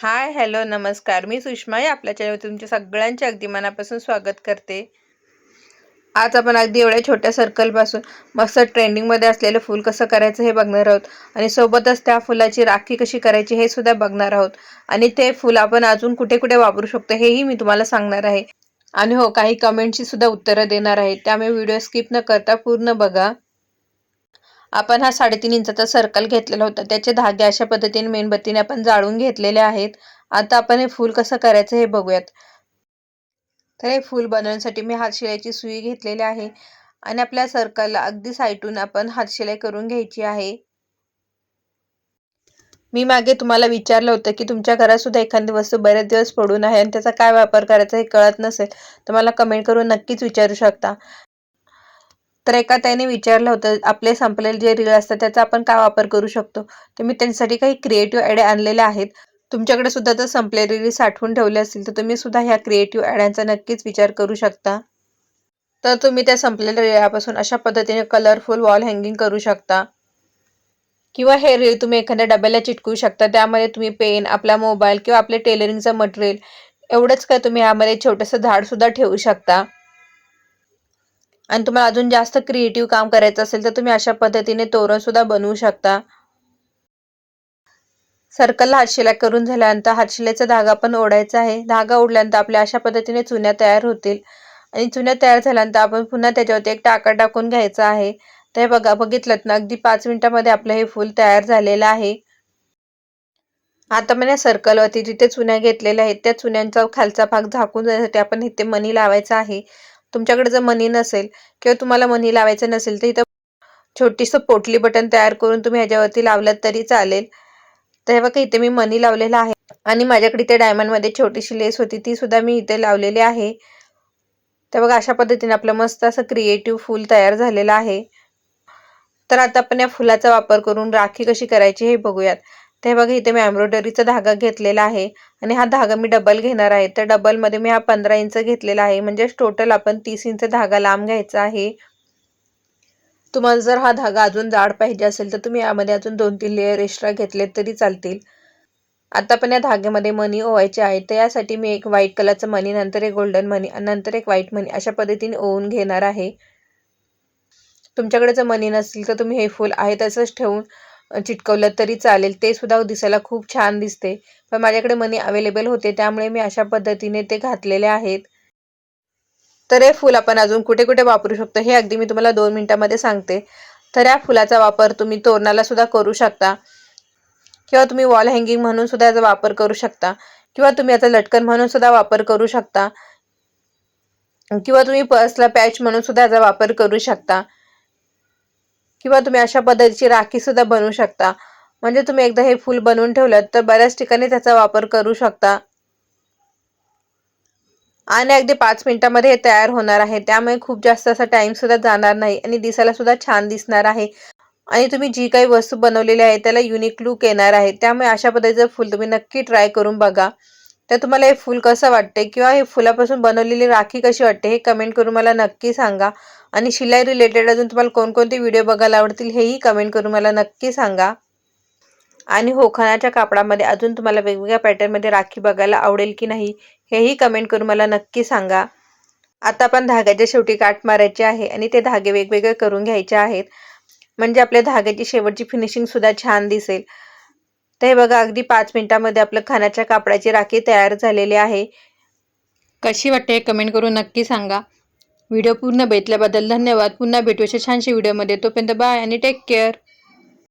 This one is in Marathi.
हाय हॅलो नमस्कार. मी सुषमा या आपल्या चॅनलवर तुमच्या सगळ्यांचे अगदी मनापासून स्वागत करते. आज आपण अगदी एवढ्या छोट्या सर्कलपासून मस्त ट्रेंडिंगमध्ये असलेलं फूल कसं करायचं हे बघणार आहोत. आणि सोबतच त्या फुलाची राखी कशी करायची हे सुद्धा बघणार आहोत. आणि ते फूल आपण अजून कुठे कुठे वापरू शकतो हेही मी तुम्हाला सांगणार आहे. आणि हो काही कमेंटची सुद्धा उत्तरं देणार आहे. त्यामुळे व्हिडिओ स्किप न करता पूर्ण बघा. आपण हा साडेतीन इंचाचा सर्कल घेतलेला होता. त्याचे धागे अशा पद्धतीने मेणबत्तीने आपण जाळून घेतलेले आहेत. आता आपण हे फूल कसं करायचं हे बघूयात. तर हे फूल बनवण्यासाठी मी हातशिलाईची सुई घेतलेली आहे आणि आपल्या सर्कलला अगदी साईटून आपण हातशिलाई करून घ्यायची आहे. मी मागे तुम्हाला विचारलं होतं की तुमच्या घरात सुद्धा एखादी वस्तू बरेच दिवस पडून आहे आणि त्याचा काय वापर करायचा हे कळत नसेल तर मला कमेंट करून नक्कीच विचारू शकता. तर एका त्याने विचारलं होतं आपले संपलेले जे रील असतात त्याचा आपण काय वापर करू शकतो? तर मी त्यांच्यासाठी काही क्रिएटिव्ह ॲड आणलेल्या आहेत. तुमच्याकडे सुद्धा जर संपलेले रील साठवून ठेवले असतील तर तुम्ही सुद्धा ह्या क्रिएटिव्ह ॲड्यांचा नक्कीच विचार करू शकता. तर तुम्ही त्या संपलेल्या रिळापासून अशा पद्धतीने कलरफुल वॉल हँगिंग करू शकता. किंवा हे रील तुम्ही एखाद्या डब्याला चिटकू शकता त्यामध्ये तुम्ही पेन आपला मोबाईल किंवा आपले टेलरिंगचं मटेरियल एवढंच काय तुम्ही यामध्ये छोटंसं झाडसुद्धा ठेवू शकता. आणि तुम्हाला अजून जास्त क्रिएटिव्ह काम करायचं असेल तर तुम्ही अशा पद्धतीने तोरण सुद्धा बनवू शकता. सर्कलला हातशिलाई करून झाल्यानंतर हातशिलाईचा धागा पण ओढायचा आहे. धागा ओढल्यानंतर आपल्या अशा पद्धतीने चुन्या तयार होतील. आणि चुन्या तयार झाल्यानंतर आपण पुन्हा त्याच्यावरती एक टाका टाकून घ्यायचा आहे. तर बघा बघितलं ना अगदी पाच मिनिटामध्ये आपलं हे फूल तयार झालेलं आहे. आता पण या सर्कलवरती जिथे चुन्या घेतलेल्या आहेत त्या चुन्यांचा खालचा भाग झाकून जाण्यासाठी आपण इथे मनी लावायचा आहे. तुमच्याकडे जर मनी नसेल किंवा तुम्हाला मनी लावायचं नसेल तर इथं छोटीसं पोटली बटन तयार करून तुम्ही ह्याच्यावरती लावलं तरी चालेल. तर हे बघा इथे मी मनी लावलेला आहे. आणि माझ्याकडे इथे डायमंडमध्ये छोटीशी लेस होती ती सुद्धा मी इथे लावलेली आहे. तर बघा अशा पद्धतीने आपलं मस्त असं क्रिएटिव्ह फूल तयार झालेलं आहे. तर आता आपण या फुलाचा वापर करून राखी कशी करायची हे बघूयात. ते बघा इथे मी एम्ब्रॉयडरीचा धागा घेतलेला आहे आणि हा धागा मी डबल घेणार आहे. तर डबलमध्ये मी हा पंधरा इंच घेतलेला आहे. म्हणजेच टोटल आपण तीस इंच धागा लांब घ्यायचा आहे. तुम्हाला जर हा धागा अजून जाड पाहिजे असेल तर तुम्ही यामध्ये अजून दोन तीन लेअर एक्स्ट्रा घेतले तरी चालतील. आता पण या धाग्यामध्ये मनी ओवायचे आहे. तर यासाठी मी एक व्हाईट कलरचं मनी नंतर एक गोल्डन मनी आणि नंतर एक व्हाईट मनी अशा पद्धतीने ओवून घेणार आहे. तुमच्याकडे जर मनी नसतील तर तुम्ही हे फूल आहे तसंच ठेवून चिटकवलं तरी चालेल. ते सुद्धा दिसायला खूप छान दिसते. पण माझ्याकडे मनी अवेलेबल होते त्यामुळे मी अशा पद्धतीने ते घातलेले आहेत. तर हे फूल आपण अजून कुठे कुठे वापरू शकतो हे अगदी मी तुम्हाला दोन मिनटामध्ये सांगते. तर या फुलाचा वापर तुम्ही तोरणाला सुद्धा करू शकता. किंवा तुम्ही वॉल हँगिंग म्हणून सुद्धा याचा वापर करू शकता. किंवा तुम्ही याचा लटकन म्हणून सुद्धा वापर करू शकता. किंवा तुम्ही पर्सला पॅच म्हणून सुद्धा याचा वापर करू शकता. किंवा तुम्ही अशा पद्धतीची राखी सुद्धा बनवू शकता. म्हणजे तुम्ही एकदा हे फूल बनवून ठेवलं तर बऱ्याच ठिकाणी त्याचा वापर करू शकता. आणि अगदी पाच मिनिटामध्ये हे तयार होणार आहे. त्यामुळे खूप जास्त असा टाइम सुद्धा जाणार नाही आणि दिसायला सुद्धा छान दिसणार आहे. आणि तुम्ही जी काही वस्तू बनवलेली आहे त्याला युनिक लुक येणार आहे. त्यामुळे अशा पद्धतीचं फूल तुम्ही नक्की ट्राय करून बघा. तर तुम्हाला हे फूल कसं वाटते किंवा हे फुलापासून बनवलेली राखी कशी वाटते? हे कमेंट करून मला नक्की सांगा. आणि शिलाई रिलेटेड अजून तुम्हाला कोणकोणते व्हिडिओ बघायला आवडतील हेही कमेंट करून मला नक्की सांगा. आणि होखानाच्या कापडामध्ये अजून तुम्हाला वेगवेगळ्या पॅटर्नमध्ये राखी बघायला आवडेल की नाही हेही कमेंट करून मला नक्की सांगा. आता आपण धाग्याच्या शेवटी काठ मारायचे आहे आणि ते धागे वेगवेगळे करून घ्यायचे आहेत. म्हणजे आपल्या धाग्याची शेवटची फिनिशिंगसुद्धा छान दिसेल. तर हे बघा अगदी पाच मिनिटामध्ये आपलं खाण्याच्या कापडाची राखी तयार झालेली आहे. कशी वाटते हे कमेंट करून नक्की सांगा. व्हिडिओ पूर्ण भेटल्याबद्दल धन्यवाद. पुन्हा भेटूशा छानशी व्हिडिओमध्ये. तोपर्यंत बाय आणि टेक केअर